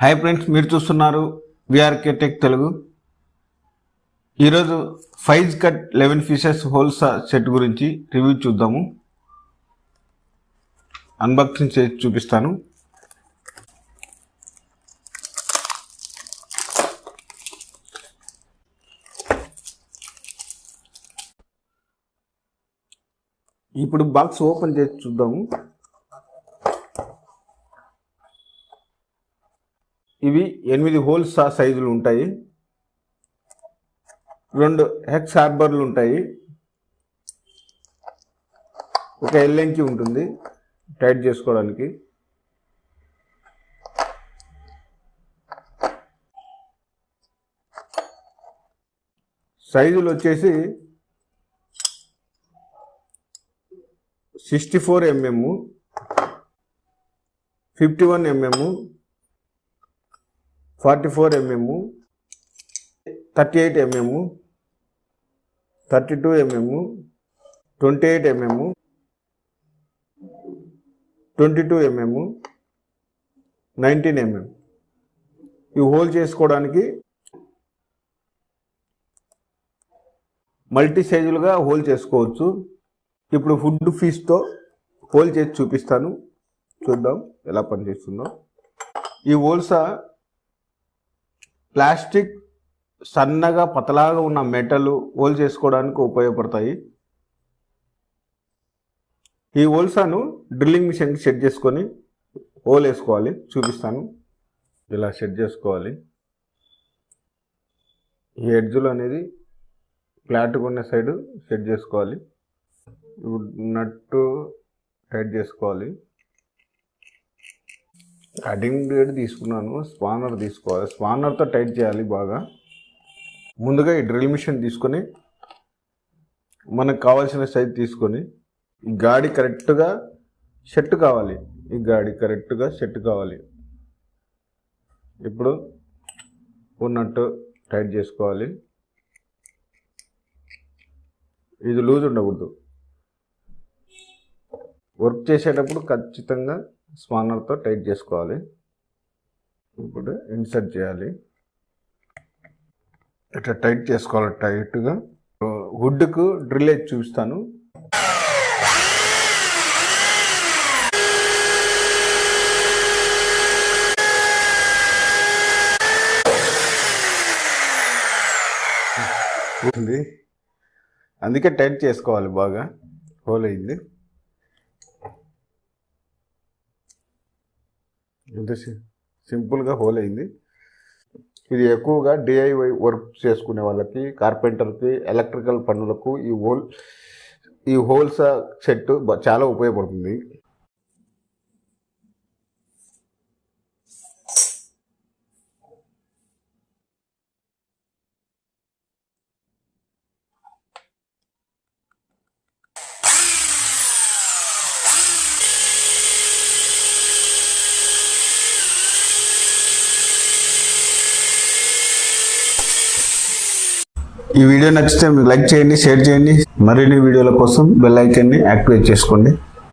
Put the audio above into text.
Hi friends మీరు చూస్తున్నారు V R K tech Telugu ఈరోజు Faiz cut eleven pieces holes set గురించి రివ్యూ చూద్దాము. అన్బాక్సింగ్ చేసి చూపిస్తాను. ఇప్పుడు బాక్స్ ఓపెన్ చేసి చూద్దాము. ఇవి ఎనిమిది హోల్స్ సైజులు ఉంటాయి. రెండు హెక్స్ హార్బర్లు ఉంటాయి. ఒక ఎల్ఎంకి ఉంటుంది టైట్ చేసుకోవడానికి. సైజులు వచ్చేసి sixty four M M fifty one M M forty four M M thirty eight M M thirty two M M twenty eight M M twenty two M M nineteen M M ఇవి hole చేసుకోవడానికి multi సైజులుగా hole చేసుకోవచ్చు. ఇప్పుడు food ఫీస్తో whole చేసి చూపిస్తాను. చూద్దాం ఎలా పనిచేస్తుందో. ఈ హోల్సా ప్లాస్టిక్ సన్నగా పతలాగా ఉన్న మెటల్ హోల్ చేసుకోవడానికి ఉపయోగపడతాయి. ఈ హోల్సాను డ్రిల్లింగ్ మిషన్కి సెట్ చేసుకొని హోల్ వేసుకోవాలి. చూపిస్తాను. ఇలా సెట్ చేసుకోవాలి. ఈ ఎడ్జులు అనేది ఫ్లాట్గా ఉన్న సైడ్ సెట్ చేసుకోవాలి. ఇప్పుడు నట్టు టైట్ చేసుకోవాలి. కటింగ్ బ్లేడ్ తీసుకున్నాను స్పానర్ తీసుకోవాలి. స్పానర్తో టైట్ చేయాలి బాగా. ముందుగా ఈ డ్రిల్ మిషన్ తీసుకొని మనకు కావాల్సిన సైజ్ తీసుకొని గాడి కరెక్ట్గా షర్ట్ కావాలి. ఈ గాడి కరెక్ట్గా షర్ట్ కావాలి. ఇప్పుడు ఉన్నట్టు టైట్ చేసుకోవాలి. ఇది లూజ్ ఉండకూడదు. వర్క్ చేసేటప్పుడు ఖచ్చితంగా స్పానర్తో టైట్ చేసుకోవాలి. ఇప్పుడు ఇన్సర్ట్ చేయాలి. ఇట్లా టైట్ చేసుకోవాలి టైట్గా. వుడ్కు డ్రిల్ వేసి చూపిస్తాను. ఉంది. అందుకే టైట్ చేసుకోవాలి బాగా. హోల్ అయింది. ఇంత సింపుల్గా హోల్ అయింది. ఇది ఎక్కువగా డిఐవై వర్క్ చేసుకునే వాళ్ళకి కార్పెంటర్కి ఎలక్ట్రికల్ పనులకు ఈ హోల్ ఈ హోల్స్ సెట్ చాలా ఉపయోగపడుతుంది. ఈ వీడియో నచ్చితే లైక్ చేయండి షేర్ చేయండి. మరిన్ని వీడియోల కోసం బెల్ ఐకాన్ని యాక్టివేట్ చేసుకోండి.